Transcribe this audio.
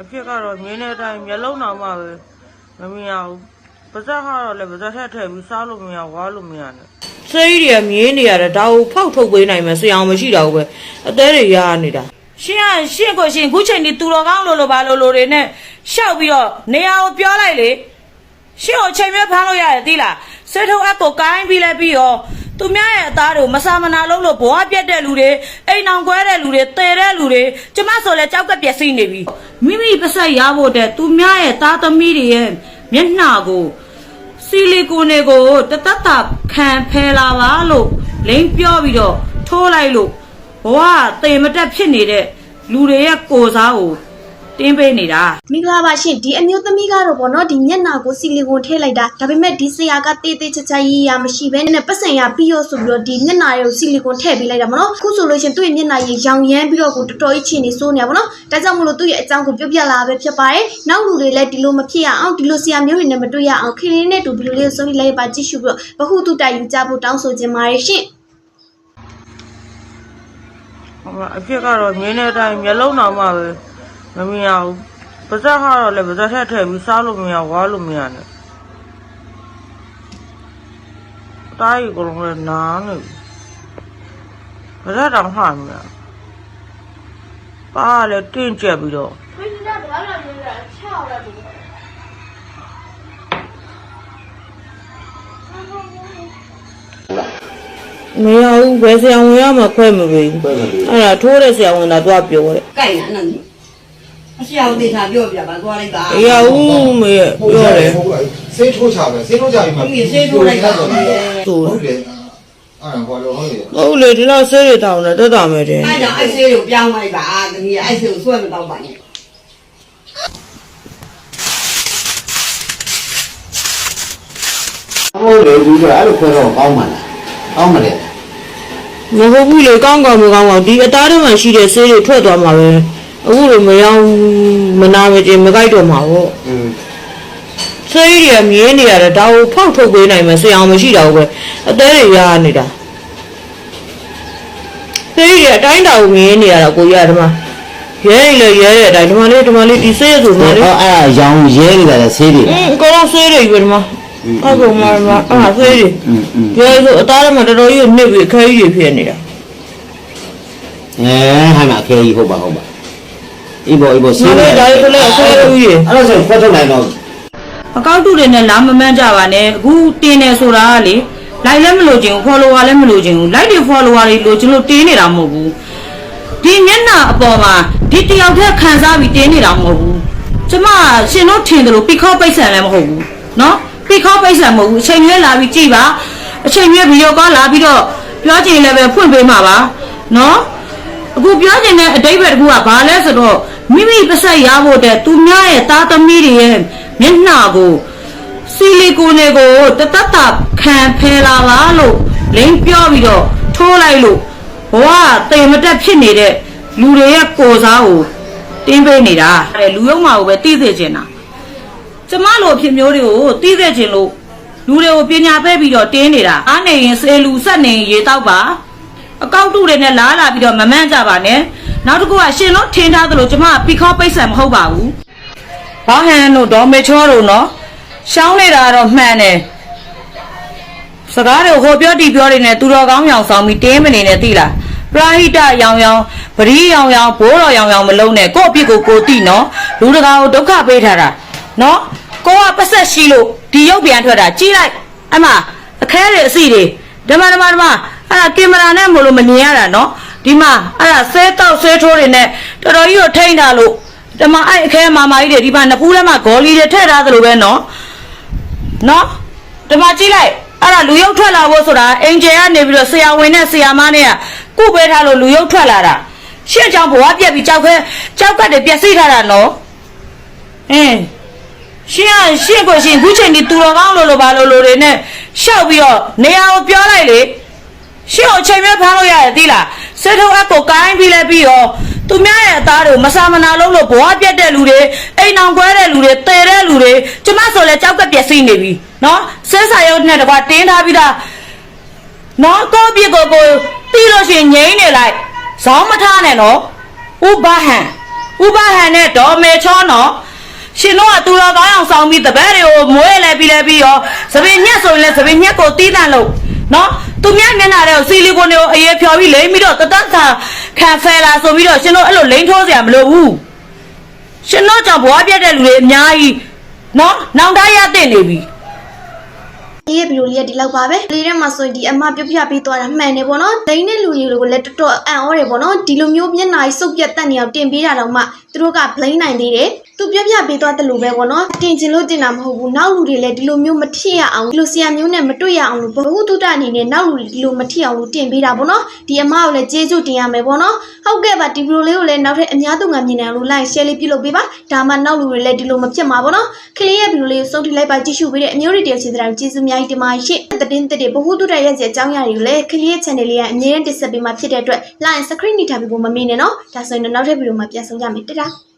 အဖြစ်ကတော့မြင်းတဲ့အတိုင်းမျက်လုံးတော်မှပဲမမြင်ရဘူးပါဇက်ကတော့လည်းပါဇက်ထက်ထည့်ပြီးစားလို့မရဝါလို့မရနဲ့စိတ်တွေကမြင်းနေရတယ်ဒါကိုဖောက်ထုတ်ပေးနိုင်မယ်ဆရာမရှိတော့ဘူးပဲအသေးတွေရနေတာရှင်ကရှင့်ကိုရှင်ခုချိန်ဒီသူတော်ကောင်းလို့လို့ပါလို့လို့တွေနဲ့ရှောက်ပြီးတော့နေရာကိုပြောလိုက်လေရှင့်ကိုချိန်မြဲဖမ်းလို့ရတယ်သိလားစေထုံအပ်ကိုကိုင်းပြီးလဲပြီးရော သူများရဲ့အသားတွေကိုမဆာမနာလုံးလို့ဘဝပြတ်တဲ့လူတွေအိမ်အောင်ကွဲတဲ့လူတွေတေတဲ့လူတွေကျမဆိုလဲကြောက်ကပျက်စီးနေပြီမိမိပဆက်ရဖို့တဲ့သူများရဲ့သားသမီးတွေရဲ့မျက်နှာကိုဆီလီကိုနေကိုတတတခံဖယ်လာပါလို့လိန်ပြောပြီးတော့ထိုးလိုက်လို့ဘဝတေမတက်ဖြစ်နေတဲ့လူတွေရဲ့ကိုစားကို တင်းပေးနေတာမင်္ဂလာပါရှင်ဒီအမျိုးသမီးကတော့ဗောနော်ဒီမျက်နှာကိုဆီလီကွန်ထည့်လိုက်တာဒါပေမဲ့ဒီဆရာကတေးသေးချာချာရေးရမရှိဘဲနဲ့ပတ်စံရပြီးရောဆိုပြီးတော့ဒီမျက်နှာရဲ့ကိုဆီလီကွန်ထည့်ပေးလိုက်တာဗောနော်အခုဆိုလို့ရှင်သူ့ရဲ့မျက်နှာရဲ့ရောင်ရမ်းပြီးတော့ကိုတော်တော်ကြီးချင်နေစိုးနေဗောနော်ဒါကြောင့်မလို့သူ့ရဲ့အကြောင်းကိုပြောပြလာပဲဖြစ်ပါတယ်နောက်လူတွေလည်းဒီလိုမဖြစ်ရအောင်ဒီလိုဆရာမျိုးတွေနဲ့မတွေ့ရအောင်ခေလေးနဲ့တူဗီဒီယိုလေးကိုဆုံးဖြတ်လိုက်ပါကြည့်ရှုပြီးတော့ဘဟုတုတယူကြဖို့တောင်းဆိုချင်ပါတယ်ရှင်အဖြစ်ကတော့မြင်းတဲ့အတိုင်းမျက်လုံးတော်မှပဲ မမြင်ရဘူးပါဇက်ကတော့လည်းပါဇက်ထက်ထည့်ပြီးစားလို့မရဝါလို့မရနဲ့တားရီကလုံးလည်းနားနေပြီပါဇက်တောင်မှားနေရပါလည်းတင်းကျက်ပြီးတော့မရဘူးဘယ်ဆရာဝန်ရမှခွဲမပေးဘူးအဲ့ဒါထိုးတဲ့ဆရာဝန်ကသူကပြောတယ်ကြိုက်ရနော် အဆရာဦးတေချာပြောပြပါသွားလိုက်ပါမရဘူးမေပြောတယ်ဆေးထိုးချပဲဆေးထိုးချပြီးမှဒီဆေးထိုးလိုက်တာဟုတ်အဲ့တယ်သူဟုတ်တယ်အဲ့ဟောလို့ဟုတ်တယ်ဟုတ်လေဒီလောက်ဆေးတွေတောင်းတယ်တက်တာမယ်တဲ့ဒါကြောင့်အဲ့ဆေးကိုပြောင်းလိုက်ပါတမီးအဲ့ဆေးကိုဆွဲမတော့ပါနဲ့ဟုတ်တယ်ဒီကအဲ့လိုခွဲတော့ကောင်းမှလားကောင်းမလဲမဟုတ်ဘူးလေကောင်းကောင်းမကောင်းကောင်းဒီအသားထဲမှာရှိတဲ့ဆေးတွေထွက်သွားမှာပဲ အခုလိုမရောမနာမကျင်မကြိုက်တော့မှာပေါ့ဆေးရမြင်းနေရတယ်ဒါကိုဖောက်ထုတ်ပေးနိုင်မယ်ဆရာမရှိတာဘူးပဲအသေးတွေရနေတာဆေးရအတိုင်းတောင်မြင်းနေရတာကိုရဒီမှာရဲလေရဲတဲ့အတိုင်းဒီမှာလေးဒီမှာလေးဒီဆေးဆိုနေလေဟောအဲ့ဒါရောင်ရဲနေတာလေဆေးတွေအင်းကောဆေးတွေပဲဒီမှာအဲ့ကောင်မမအားဆေးတွေရဲဆိုအသားထဲမှာတော်တော်ကြီးနစ်ပြီးခဲကြီးဖြစ်နေတာအဲဟဲ့မခဲကြီးဟုတ်ပါဟုတ်ပါ အေးဘောအေးဘောဆေး ဒါလည်းဒါလည်းလည်းဆေးကြီး အဲ့ဒါဆိုခွဲထုတ်နိုင်တော့ အကောက်တူတွေနဲ့လာမမှန်းကြပါနဲ့အခုတင်းနေဆိုတာကလေလိုက်လည်းမလို့ခြင်း follower လည်းမလို့ခြင်း like တွေ follower တွေလို့ကျွန်တော်တင်းနေတာမဟုတ်ဘူးဒီမျက်နှာအပေါ်မှာဒီတယောက်တည်းခံစားပြီးတင်းနေတာမဟုတ်ဘူးကျမရှင်တို့ထင်တယ်လို့ပိခောပိတ်ဆန်လည်းမဟုတ်ဘူးเนาะပိခောပိတ်ဆန်မဟုတ်ဘူးအချိန်ရွေးလာပြီးကြည်ပါအချိန်ရွေးဗီဒီယိုကောလာပြီးတော့ပြောချင်လည်းပဲဖွင့်ပေးမှာပါเนาะ အခုပြောချင်တဲ့အတိတ်ပဲတကူကဘာလဲဆိုတော့မိမိပဆက်ရဖို့တဲ့သူများရဲ့သားသမီးတွေရဲ့မျက်နှာကိုဆီလီကိုနေကိုတတတခံဖယ်လာပါလို့လိန်ပြောပြီးတော့ထိုးလိုက်လို့ဘဝတေမတက်ဖြစ်နေတဲ့လူတွေရဲ့ကိုစားကိုတင်းပေးနေတာအဲလူယုံမှာကိုပဲသိသိချင်တာကျမလိုအဖြစ်မျိုးတွေကိုသိသိချင်လို့လူတွေကိုပညာပေးပြီးတော့တင်းနေတာအားနေရင်စေလူဆက်နေရင်ရေတောက်ပါ အကောက်တူတွေနဲ့လားလာပြီးတော့မမှန်းကြပါနဲ့နောက်တစ်ခုကရှင်လို့ထင်ထားသလိုကျမကပီခေါပိတ်ဆန်မဟုတ်ပါဘူးဘာဟန်တို့ဒေါ်မေချောတို့နော်ရှောင်းနေတာကတော့မှန်တယ်စကားတွေဟိုပြောတီပြောတွေနဲ့သူတော်ကောင်းရောင်ဆောင်ပြီးတင်းမနေနဲ့သိလားပရာဟိတရောင်ရောင်ပရိရောင်ရောင်ဘိုးတော်ရောင်ရောင်မလုံးနဲ့ကို့အပြစ်ကိုကိုသိနော်လူတကာကိုဒုက္ခပေးထားတာနော်ကိုကပတ်ဆက်ရှိလို့ဒီရုပ်ပြန်ထွက်တာကြီးလိုက်အမအခဲတွေအစီတွေဓမ္မဓမ္မဓမ္မ အဲ့ဒါကင်မရာနဲ့မလို့မမြင်ရတာနော်ဒီမှာအဲ့ဒါဆဲတောက်ဆဲထိုးတွေနဲ့တော်တော်ကြီးကိုထိန်းထားလို့ဒီမှာအဲ့အခဲမာမာကြီးတွေဒီမှာနဖူးထဲမှာဂေါ်လီတွေထည့်ထားသလိုပဲနော်နော်ဒီမှာကြည့်လိုက်အဲ့ဒါလူရုပ်ထွက်လာဖို့ဆိုတာအင်ဂျယ်ကနေပြီးတော့ဆရာဝန်နဲ့ဆရာမနဲ့ကကုပေးထားလို့လူရုပ်ထွက်လာတာရှင့်ကြောင့်ဘဝပြက်ပြီးကြောက်ခဲကြောက်ကတ်တွေပြက်စီးထားတာနော်အင်းရှင့်ကရှင့်ကိုရှင်ခုချိန်ဒီသူတော်ကောင်းလို့လို့ပါလို့လို့တွေနဲ့ရှောက်ပြီးတော့နေရာကိုပြောလိုက်လေ ရှင့်ကိုအချိန်မြတ်ဖမ်းလို့ရတယ်သိလားစေထုံအပ်ကိုကိုင်းပြီးလဲပြီးတော့သူများရဲ့အသားတွေကိုမဆာမနာလုံးလို့ဘဝပြက်တဲ့လူတွေအိမ်အောင်ကွဲတဲ့လူတွေတေတဲ့လူတွေကျမဆိုလဲကြောက်ကက်ပြက်စီးနေပြီနော်ဆဲစာရုပ်နဲ့တကွာတင်းထားပြီးသားနော်ကိုယ့်ပြစ်ကိုကိုတီးလို့ရှိရင်ငိမ့်နေလိုက်ဇောင်းမထားနဲ့နော်ဥပဟန်ဥပဟန်နဲ့ဒေါ်မေချောနော်ရှင်တို့ကသူတော်ကောင်းအောင်ဆောင်ပြီးတပည့်တွေကိုမွေးလဲပြီးလဲပြီးရောသပင်ညက်ဆိုရင်လဲသပင်ညက်ကိုတီးတန့်လို့နော် သူများမျက်နှာတွေကိုစီလီကွန်တွေကိုအရေးဖြော်ပြီးလိမ့်ပြီးတော့တတဆာခံဖယ်လာဆိုပြီးတော့ရှင်တို့အဲ့လိုလိမ့်ထိုးစရာမလိုဘူးရှင်တို့ကြောင့်ဘွားပြတ်တဲ့လူတွေအများကြီးနော်နောင်တရတဲ့နေပြီဒီရဲ့ဗီဒီယိုလေးကဒီလောက်ပါပဲလေးထဲမှာဆိုရင်ဒီအမပြုတ်ပြပေးသွားတာမှန်တယ်ပေါ့နော်ဒိန်းတဲ့လူတွေကိုလည်းတော်တော်အံ့ဩတယ်ပေါ့နော်ဒီလိုမျိုးမျက်နှာကြီးစုပ်ပြတ်တက်နေအောင်တင်ပေးတာတော့မှသူတို့က blame နိုင်သေးတယ် သူပြပြပေးသွားတယ်လို့ပဲပေါ့နော်တင်ချင်လို့တင်တာမဟုတ်ဘူးနောက်လူတွေလည်းဒီလိုမျိုးမထစ်ရအောင်ဒီလိုဆရာမျိုးနဲ့မတွေ့ရအောင်လို့ဘဝတုဒ္ဒအနေနဲ့နောက်လူတွေဒီလိုမထစ်အောင်လို့တင်ပေးတာပေါ့နော်ဒီအမကိုလည်းကျေးဇူးတင်ရမယ်ပေါ့နော်ဟုတ်ကဲ့ပါဒီဗီဒီယိုလေးကိုလည်းနောက်ထပ်အများသူငါမြင်နိုင်အောင်လို့ like share လေးပြုလုပ်ပေးပါဒါမှနောက်လူတွေလည်းဒီလိုမဖြစ်မှာပေါ့နော်ခလေးရဲ့ဗီဒီယိုလေးကိုစုံထိလိုက်ပါကြည့်ရှုပေးတဲ့အမျိုးတွေတယောက်ချင်းတရားကျေးဇူးအများကြီးတင်ပါတယ်ရှင့်တတင်းတက်တဲ့ဘ ഹു တုဒ္ဒရဲ့အကြောင်းအရာတွေကိုလည်းခလေးရဲ့ channel လေးကအမြဲတမ်းတင်ဆက်ပေးမှာဖြစ်တဲ့အတွက် like subscribe နေထားပြီးဖို့မမေ့နဲ့နော်ဒါဆိုရင်တော့နောက်ထပ်ဗီဒီယိုမှာပြန်ဆုံကြမယ်တတား